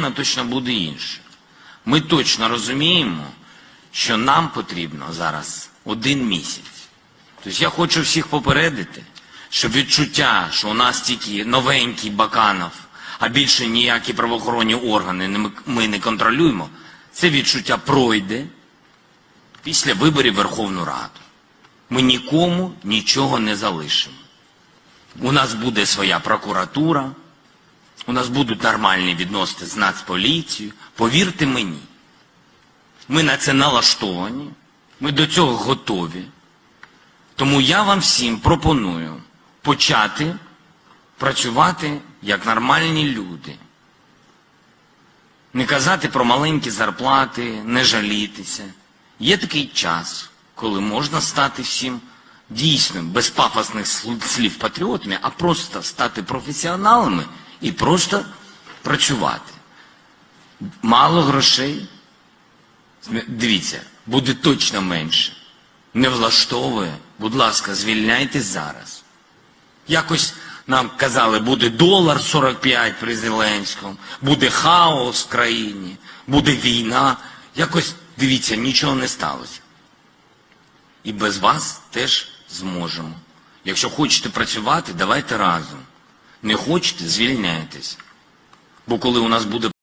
Україна точно буде інша. Ми точно розуміємо, що нам потрібно зараз один місяць. Тобто я хочу всіх попередити, що відчуття, що у нас тільки новенький Баканов, а більше ніякі правоохоронні органи ми не контролюємо, це відчуття пройде після виборів Верховну Раду. Ми нікому нічого не залишимо. У нас буде своя прокуратура, у нас будуть нормальні відносини з Нацполіцією. Повірте мені, ми на це налаштовані, ми до цього готові. Тому я вам всім пропоную почати працювати як нормальні люди. Не казати про маленькі зарплати, не жалітися. Є такий час, коли можна стати всім дійсно без пафосних слів патріотами, а просто стати професіоналами і просто працювати. Мало грошей. Дивіться, буде точно менше. Не влаштовує, будь ласка, звільняйтесь зараз. Якось нам казали, буде долар 45 при Зеленському, буде хаос в країні, буде війна. Якось, дивіться, нічого не сталося. І без вас теж зможемо. Якщо хочете працювати, давайте разом. Не хочете, звільняйтесь. Бо коли у нас буде